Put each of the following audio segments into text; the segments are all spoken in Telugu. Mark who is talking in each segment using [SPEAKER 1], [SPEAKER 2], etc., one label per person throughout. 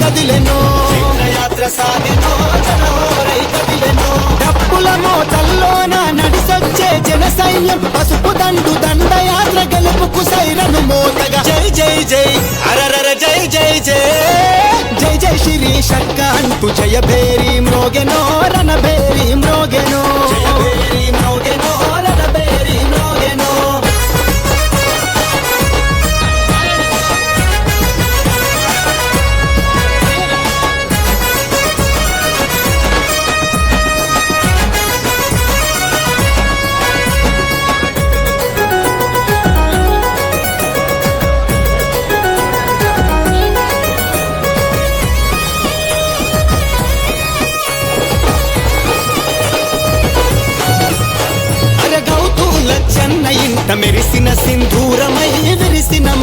[SPEAKER 1] కదిలెనో చైత్రయాత్ర సాగెనో జనహోరై కదిలెనో డప్పుల మోతల్లోన నడిసొచ్చే జన సైన్యం పసుపు దండు దండయాత్ర గెలుపుకు సైరను మోతగా. జై జై జై. అరరర జై జై శ్రీ శక్క అంటూ జయ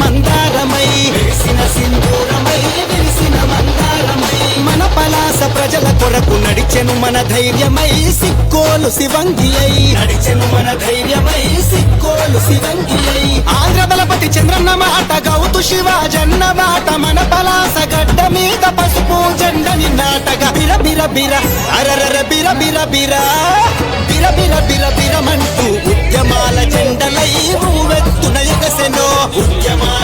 [SPEAKER 1] మందారమై వెలిసిన సింధూరమై వెలిసిన మందారమై. మన పలాస ప్రజల కొరకు నడిచెను మన ధైర్యమై సిక్కోలు శివంగి అయి. నడిచెను మన ధైర్యమై సిక్కోలు శివంగి అయి. ఆంధ్ర బలపతి చంద్రన్న మాట గౌతు శివాజన్న మాట. మన పలాస గడ్డ మీద పసుపు జెండని నాటగా బిర బిర బిర అరరర బిర బిర బిర. బిర బిర బిర బిరమంటూ ఉద్యమాల జెండలై ఊవెత్తున ఎగసెనో ఉద్యమాల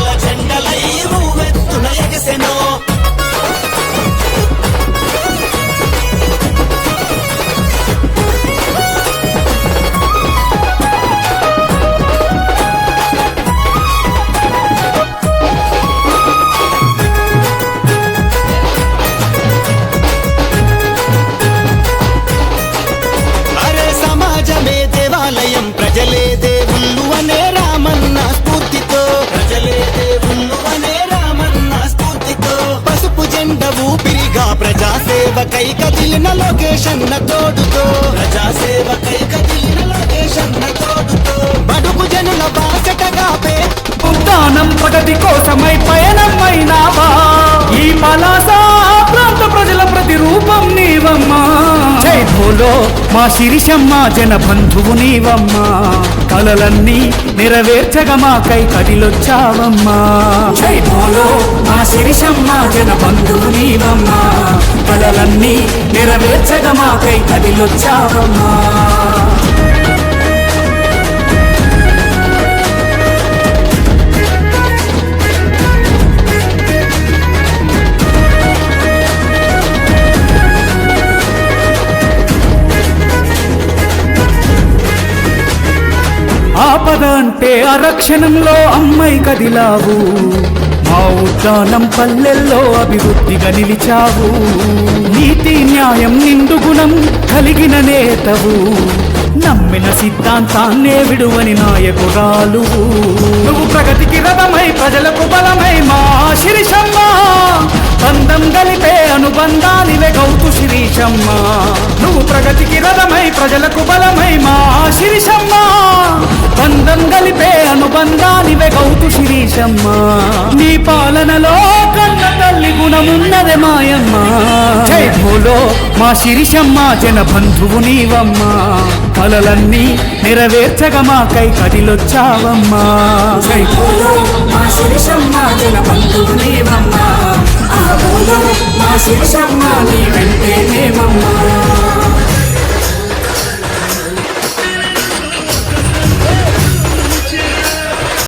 [SPEAKER 1] ప్రజాసేవకై కదిలిన లొకేషన్ తోడుతో. ప్రజాసేవ ప్రజాసేవకై కదిలిన లొకేషన్ తోడుతో. బడుగు జనుల బాసటగా పే.
[SPEAKER 2] ఉద్దానం ప్రగతి కోసమై పయనమైనావా? ఈ పలాస ప్రాంత ప్రజల ప్రతిరూపం నీవమ్మా. జై మా శిరిషమ్మ జన బంధువు నీవమ్మా. కలలన్నీ నెరవేర్చగా మాకై కదిలొచ్చావమ్మా. జై భోలో మా శిరిషమ్మ జన బంధువు నీవమ్మా. కలలన్నీ నెరవేర్చగా మాకై కదిలొచ్చావమ్మా. ఆపద అంటే అరక్షణంలో అమ్మాయి కదిలావు. మా ఉద్దానం పల్లెల్లో అభివృద్ధిగా నిలిచావు. నీతి న్యాయం నిండు గుణం కలిగిన నేతవు. నమ్మిన సిద్ధాంతాన్నే విడువని నాయకురాలు. నువ్వు ప్రగతికి రథమై ప్రజలకు బలమై మా శిరీషమ్మ. బంధం గలిపే అనుబంధానివే గౌతు శిరీషమ్మ. నువ్వు ప్రగతికి రథమై ప్రజలకు బలమై మా శిరీషమ్మ. బంధం గలిపే అనుబంధానివే గౌతు శిరీషమ్మ. నీ పాలనలో కన్న తల్లి గుణమున్నదే మాయమ్మ. జై మా శిరిషమ్మ జన బంధువు నీవమ్మా. కలలన్నీ నెరవేర్చగా మాకై కదిలొచ్చావమ్మా. మా శిరీషమ్మ జన బంధువు నీవమ్మా. ఆ భోలో మా శిరీషమ్మ